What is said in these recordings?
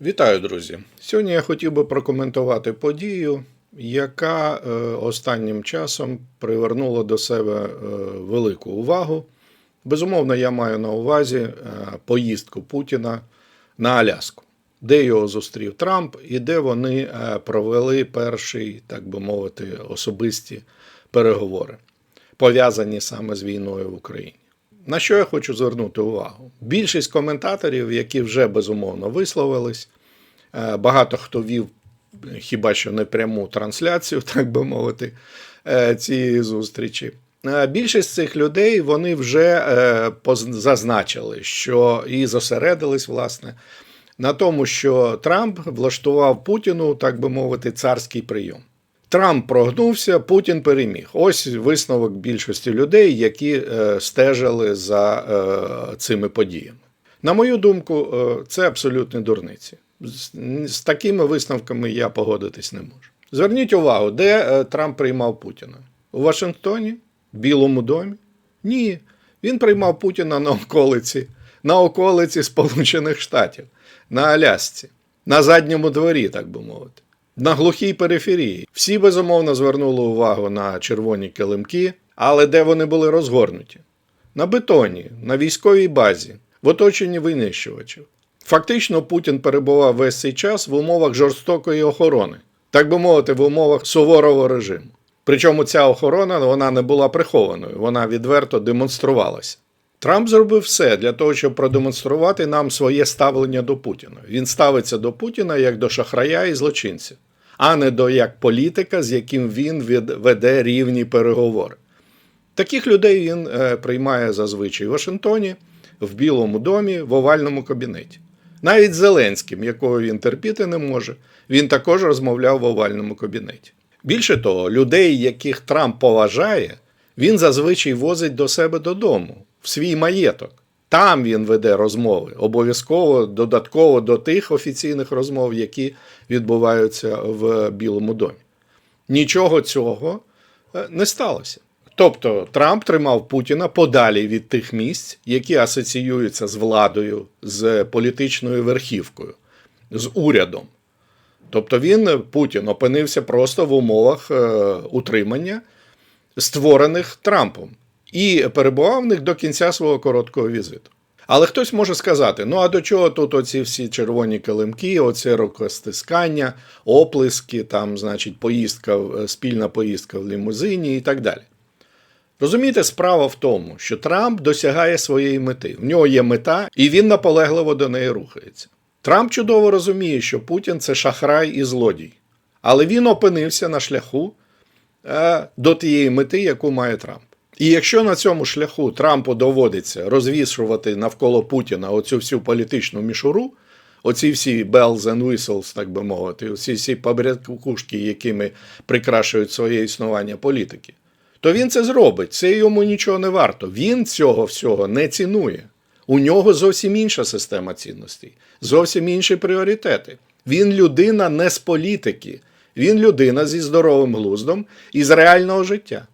Вітаю, друзі! Сьогодні я хотів би прокоментувати подію, яка е, останнім часом привернула до себе е, велику увагу. Безумовно, я маю на увазі е, поїздку Путіна на Аляску, де його зустрів Трамп і де вони провели перший, так би мовити, особисті переговори, пов'язані саме з війною в Україні. На що я хочу звернути увагу? Більшість коментаторів, які вже безумовно висловились, е, багато хто вів хіба що не пряму трансляцію, так би мовити, е, цієї зустрічі. Е, Більшість цих людей вони вже зазначили, що і зосередились, власне, на тому, що Трамп влаштував Путіну, так би мовити, царський прийом. Трамп прогнувся, Путін переміг. Ось висновок більшості людей, які е, стежили за е, цими подіями. На мою думку, е, це абсолютні дурниці. З, такими висновками я погодитись не можу. Зверніть увагу, де Трамп приймав Путіна? У Вашингтоні? В Білому домі? Ні. Він приймав Путіна на околиці, на околиці Сполучених Штатів, на Алясці, на задньому дворі, так би мовити на глухій периферії. Всі безумовно звернули увагу на червоні килимки, але де вони були розгорнуті? На бетоні, на військовій базі, в оточенні винищувачів. Фактично, Путін перебував весь цей час в умовах жорстокої охорони, так би мовити, в умовах суворого режиму. Причому ця охорона вона не була прихованою, вона відверто демонструвалася. Трамп зробив все для того, щоб продемонструвати нам своє ставлення до Путіна. Він ставиться до Путіна як до шахрая і злочинця, а не до як політика, з яким він веде рівні переговори. Таких людей він е, приймає зазвичай в Вашингтоні, в Білому домі, в овальному кабінеті. Навіть Зеленським, якого він терпіти не може, він також розмовляв в овальному кабінеті. Більше того, людей, яких Трамп поважає, він зазвичай возить до себе додому, в свій маєток. Там він веде розмови, обов'язково додатково до тих офіційних розмов, які відбуваються в Білому домі. Нічого цього е, не сталося. Тобто Трамп тримав Путіна подалі від тих місць, які асоціюються з владою, з політичною верхівкою, з урядом. Тобто він, Путін, опинився просто в умовах е, утримання, створених Трампом, і перебував в них до кінця свого короткого візиту. Але хтось може сказати: ну а до чого тут оці всі червоні килимки, оце рукостискання, оплески, там, значить, поїздка, спільна поїздка в лімузині і так далі. Розумієте, справа в тому, що Трамп досягає своєї мети. В нього є мета, і він наполегливо до неї рухається. Трамп чудово розуміє, що Путін це шахрай і злодій. Але він опинився на шляху е, до тієї мети, яку має Трамп. І якщо на цьому шляху Трампу доводиться розвішувати навколо Путіна оцю всю політичну мішуру, оці всі bells and whistles, так би мовити, оці всі побрякушки, якими прикрашують своє існування політики, то він це зробить. Це йому нічого не варто. Він цього всього не цінує. У нього зовсім інша система цінностей, зовсім інші пріоритети. Він людина не з політики, він людина зі здоровим глуздом і з реального життя.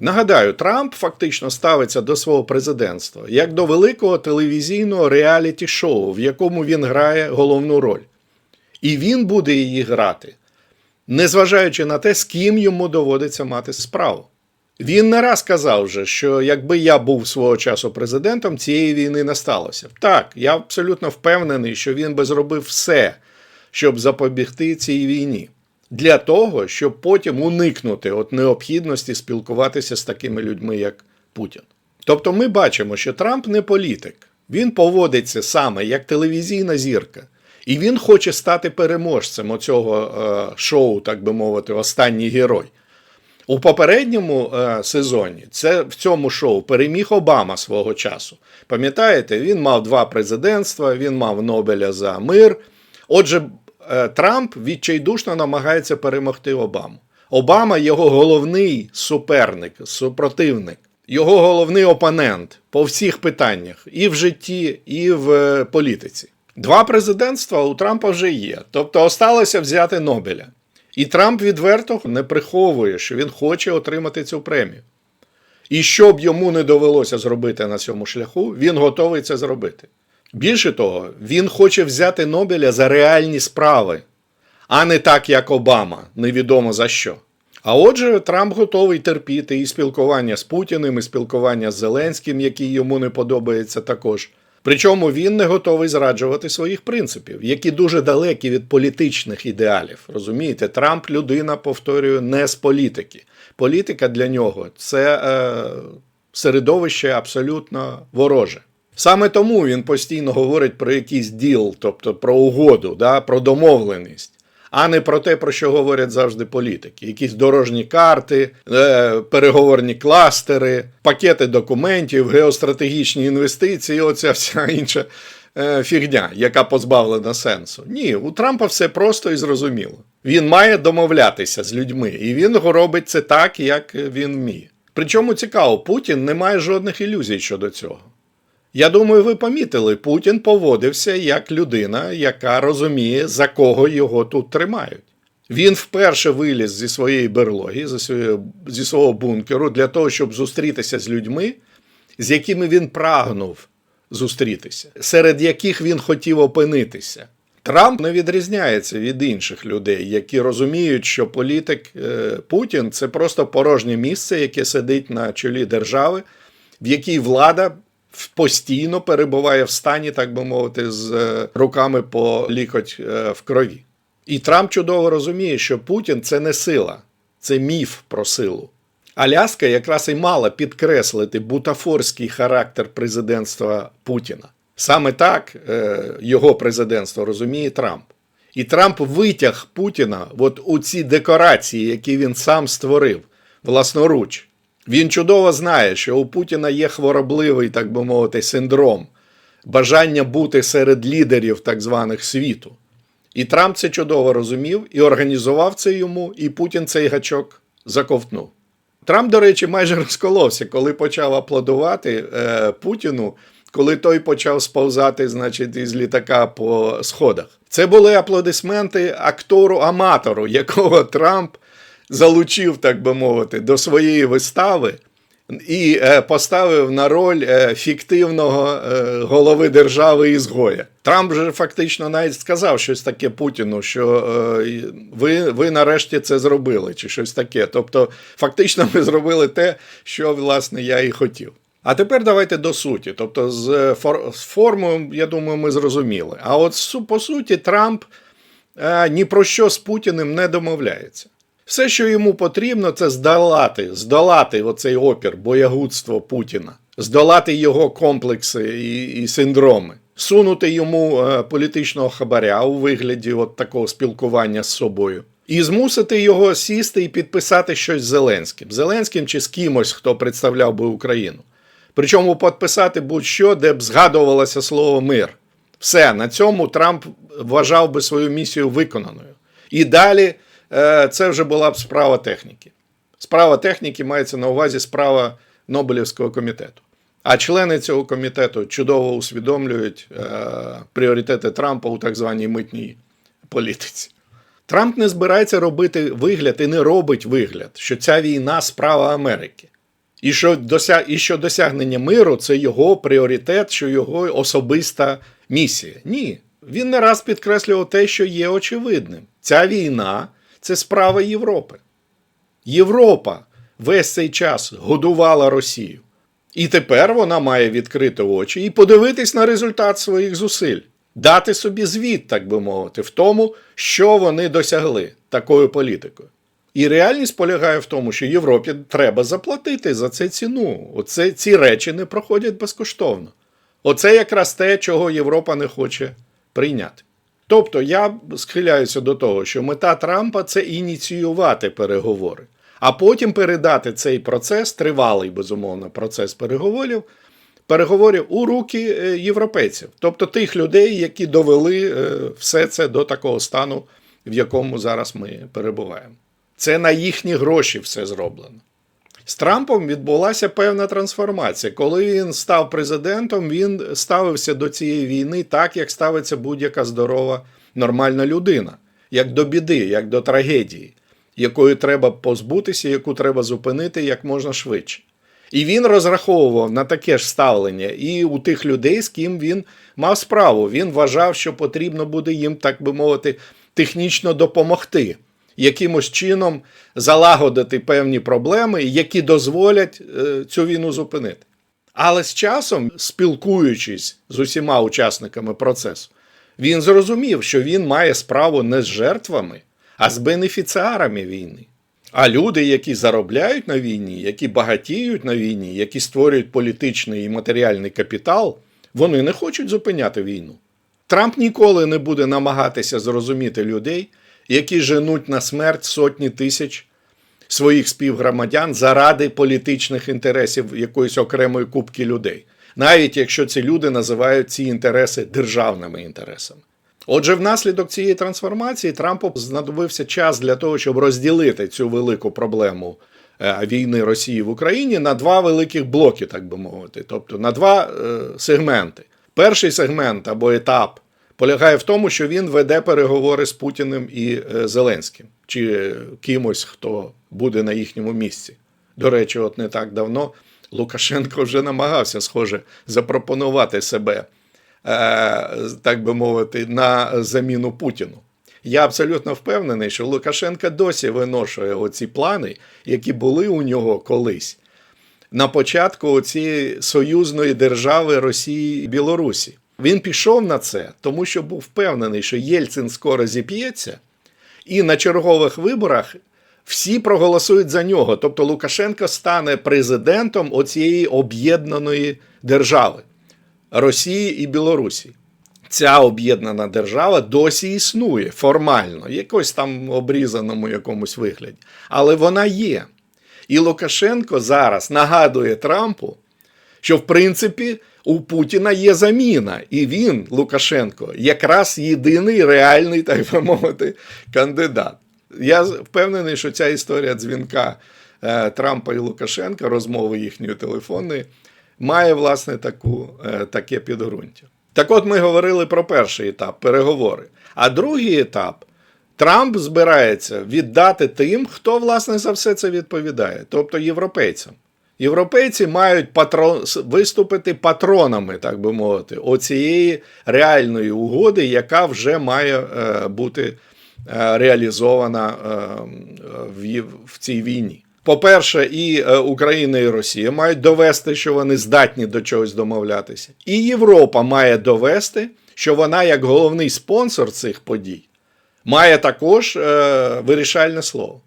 Нагадаю, Трамп фактично ставиться до свого президентства як до великого телевізійного реаліті-шоу, в якому він грає головну роль. І він буде її грати, незважаючи на те, з ким йому доводиться мати справу. Він не раз казав вже, що якби я був свого часу президентом, цієї війни не сталося. Так, я абсолютно впевнений, що він би зробив все, щоб запобігти цій війні. Для того, щоб потім уникнути от необхідності спілкуватися з такими людьми, як Путін. Тобто ми бачимо, що Трамп не політик, він поводиться саме як телевізійна зірка. І він хоче стати переможцем оцього е, шоу, так би мовити, останній герой. У попередньому е, сезоні це в цьому шоу переміг Обама свого часу. Пам'ятаєте, він мав два президентства, він мав Нобеля за мир. Отже, Трамп відчайдушно намагається перемогти Обаму. Обама його головний суперник, супротивник, його головний опонент по всіх питаннях, і в житті, і в е, політиці. Два президентства у Трампа вже є. Тобто осталося взяти Нобеля. І Трамп відверто не приховує, що він хоче отримати цю премію. І що б йому не довелося зробити на цьому шляху, він готовий це зробити. Більше того, він хоче взяти Нобеля за реальні справи, а не так, як Обама, невідомо за що. А отже, Трамп готовий терпіти і спілкування з Путіним, і спілкування з Зеленським, який йому не подобається також. Причому він не готовий зраджувати своїх принципів, які дуже далекі від політичних ідеалів. Розумієте, Трамп людина, повторюю, не з політики. Політика для нього це е, середовище абсолютно вороже. Саме тому він постійно говорить про якийсь діл, тобто про угоду, да, про домовленість, а не про те, про що говорять завжди політики. Якісь дорожні карти, е, переговорні кластери, пакети документів, геостратегічні інвестиції, оця вся інша е, фігня, яка позбавлена сенсу. Ні, у Трампа все просто і зрозуміло. Він має домовлятися з людьми, і він робить це так, як він вміє. Причому цікаво, Путін не має жодних ілюзій щодо цього. Я думаю, ви помітили, Путін поводився як людина, яка розуміє, за кого його тут тримають. Він вперше виліз зі своєї берлоги, зі свого, бункеру, для того, щоб зустрітися з людьми, з якими він прагнув зустрітися, серед яких він хотів опинитися. Трамп не відрізняється від інших людей, які розуміють, що політик е, Путін це просто порожнє місце, яке сидить на чолі держави, в якій влада постійно перебуває в стані, так би мовити, з е, руками по лікоть е, в крові. І Трамп чудово розуміє, що Путін це не сила, це міф про силу. Аляска якраз і мала підкреслити бутафорський характер президентства Путіна. Саме так е, його президентство розуміє Трамп. І Трамп витяг Путіна от у ці декорації, які він сам створив власноруч. Він чудово знає, що у Путіна є хворобливий, так би мовити, синдром, бажання бути серед лідерів так званих світу. І Трамп це чудово розумів і організував це йому, і Путін цей гачок заковтнув. Трамп, до речі, майже розколовся, коли почав аплодувати е, Путіну, коли той почав сповзати, значить, із літака по сходах. Це були аплодисменти актору-аматору, якого Трамп залучив, так би мовити, до своєї вистави і е, поставив на роль е, фіктивного е, голови держави ізгоя. Трамп же фактично навіть сказав щось таке Путіну, що ви, ви нарешті це зробили, чи щось таке. Тобто, фактично, ми зробили те, що власне я і хотів. А тепер давайте до суті. Тобто, з, фор, формою, я думаю, ми зрозуміли. А от по суті, Трамп ні про що з Путіним не домовляється. Все, що йому потрібно, це здолати, здолати оцей опір, боягудство Путіна, здолати його комплекси і, і синдроми, сунути йому е, політичного хабаря у вигляді от такого спілкування з собою. І змусити його сісти і підписати щось з Зеленським. Зеленським чи з кимось, хто представляв би Україну. Причому підписати будь-що, де б згадувалося слово мир. Все, на цьому Трамп вважав би свою місію виконаною. І далі це вже була б справа техніки. Справа техніки мається на увазі справа Нобелівського комітету. А члени цього комітету чудово усвідомлюють е, пріоритети Трампа у так званій митній політиці. Трамп не збирається робити вигляд і не робить вигляд, що ця війна справа Америки. І що, дося... і що досягнення миру це його пріоритет, що його особиста місія. Ні. Він не раз підкреслював те, що є очевидним. Ця війна це справа Європи. Європа весь цей час годувала Росію. І тепер вона має відкрити очі і подивитись на результат своїх зусиль, дати собі звіт, так би мовити, в тому, що вони досягли такою політикою. І реальність полягає в тому, що Європі треба заплатити за це ціну. Оце, ці речі не проходять безкоштовно. Оце якраз те, чого Європа не хоче прийняти. Тобто я схиляюся до того, що мета Трампа це ініціювати переговори, а потім передати цей процес, тривалий, безумовно, процес переговорів, переговорів у руки е, європейців, тобто тих людей, які довели е, все це до такого стану, в якому зараз ми перебуваємо. Це на їхні гроші все зроблено. З Трампом відбулася певна трансформація. Коли він став президентом, він ставився до цієї війни так, як ставиться будь-яка здорова, нормальна людина, як до біди, як до трагедії, якої треба позбутися, яку треба зупинити як можна швидше. І він розраховував на таке ж ставлення і у тих людей, з ким він мав справу. Він вважав, що потрібно буде їм, так би мовити, технічно допомогти, якимось чином залагодити певні проблеми, які дозволять е, цю війну зупинити. Але з часом, спілкуючись з усіма учасниками процесу, він зрозумів, що він має справу не з жертвами, а з бенефіціарами війни. А люди, які заробляють на війні, які багатіють на війні, які створюють політичний і матеріальний капітал, вони не хочуть зупиняти війну. Трамп ніколи не буде намагатися зрозуміти людей, які женуть на смерть сотні тисяч своїх співгромадян заради політичних інтересів якоїсь окремої купки людей, навіть якщо ці люди називають ці інтереси державними інтересами. Отже, внаслідок цієї трансформації Трампу знадобився час для того, щоб розділити цю велику проблему е, війни Росії в Україні на два великих блоки, так би мовити, тобто на два е, сегменти. Перший сегмент або етап полягає в тому, що він веде переговори з Путіним і е, Зеленським, чи кимось, хто буде на їхньому місці. До речі, от не так давно Лукашенко вже намагався, схоже, запропонувати себе, е, так би мовити, на заміну Путіну. Я абсолютно впевнений, що Лукашенко досі виношує оці плани, які були у нього колись на початку цієї союзної держави Росії і Білорусі. Він пішов на це, тому що був впевнений, що Єльцин скоро зіп'ється, і на чергових виборах всі проголосують за нього. Тобто Лукашенко стане президентом оцієї об'єднаної держави Росії і Білорусі. Ця об'єднана держава досі існує формально, якось там обрізаному якомусь вигляді. Але вона є. І Лукашенко зараз нагадує Трампу, що в принципі у Путіна є заміна, і він, Лукашенко, якраз єдиний реальний, так би мовити, кандидат. Я впевнений, що ця історія дзвінка е, Трампа і Лукашенка, розмови їхньої телефонної, має власне таку, е, таке підґрунтя. Так от ми говорили про перший етап переговори. А другий етап Трамп збирається віддати тим, хто власне за все це відповідає, тобто європейцям. Європейці мають патрон, виступити патронами, так би мовити, оцієї реальної угоди, яка вже має е, бути е, реалізована е, в, цій війні. По-перше, і Україна і Росія мають довести, що вони здатні до чогось домовлятися. І Європа має довести, що вона, як головний спонсор цих подій, має також вирішальне слово.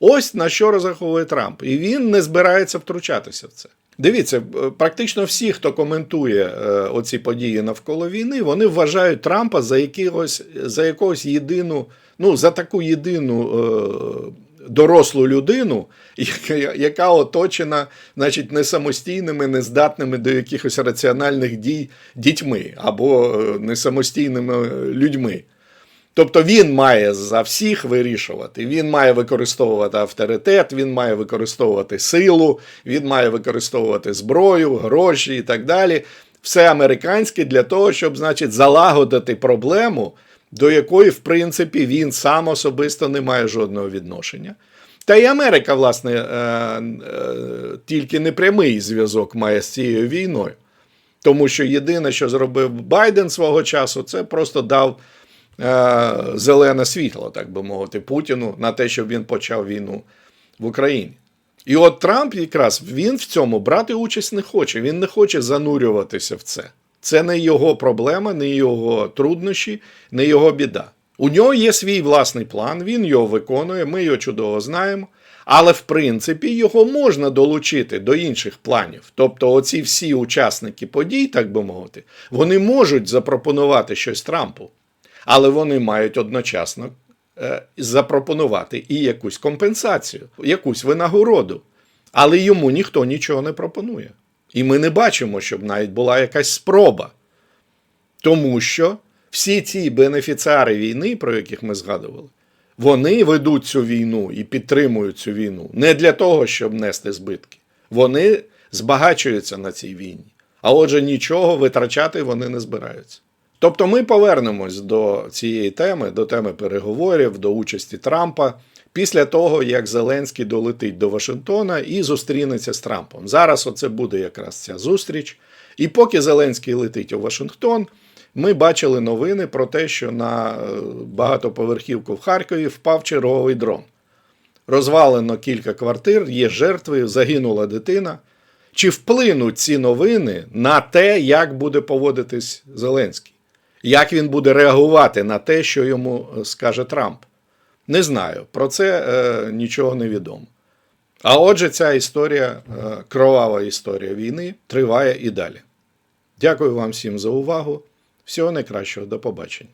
Ось на що розраховує Трамп. І він не збирається втручатися в це. Дивіться, е, практично всі, хто коментує е, оці події навколо війни, вони вважають Трампа за якогось, за якогось єдину, ну, за таку єдину е, дорослу людину, яка, яка оточена, значить, не самостійними, не здатними до якихось раціональних дій дітьми або не самостійними людьми. Тобто він має за всіх вирішувати. Він має використовувати авторитет, він має використовувати силу, він має використовувати зброю, гроші і так далі. Все американське для того, щоб, значить, залагодити проблему, до якої, в принципі, він сам особисто не має жодного відношення. Та й Америка, власне, е, е, тільки непрямий зв'язок має з цією війною. Тому що єдине, що зробив Байден свого часу, це просто дав. Е, зелене світло, так би мовити, Путіну на те, щоб він почав війну в Україні. І от Трамп якраз він в цьому брати участь не хоче. Він не хоче занурюватися в це. Це не його проблема, не його труднощі, не його біда. У нього є свій власний план, він його виконує, ми його чудово знаємо. Але в принципі його можна долучити до інших планів. Тобто, оці всі учасники подій, так би мовити, вони можуть запропонувати щось Трампу але вони мають одночасно е, запропонувати і якусь компенсацію, якусь винагороду. Але йому ніхто нічого не пропонує. І ми не бачимо, щоб навіть була якась спроба. Тому що всі ці бенефіціари війни, про яких ми згадували, вони ведуть цю війну і підтримують цю війну не для того, щоб нести збитки. Вони збагачуються на цій війні. А отже, нічого витрачати вони не збираються. Тобто ми повернемось до цієї теми, до теми переговорів, до участі Трампа після того, як Зеленський долетить до Вашингтона і зустрінеться з Трампом. Зараз оце буде якраз ця зустріч. І поки Зеленський летить у Вашингтон, ми бачили новини про те, що на е, багатоповерхівку в Харкові впав черговий дрон. Розвалено кілька квартир, є жертви, загинула дитина. Чи вплинуть ці новини на те, як буде поводитись Зеленський? Як він буде реагувати на те, що йому е, скаже Трамп? Не знаю. Про це е, нічого не відомо. А отже, ця історія, е, кровава історія війни, триває і далі. Дякую вам всім за увагу. Всього найкращого, до побачення.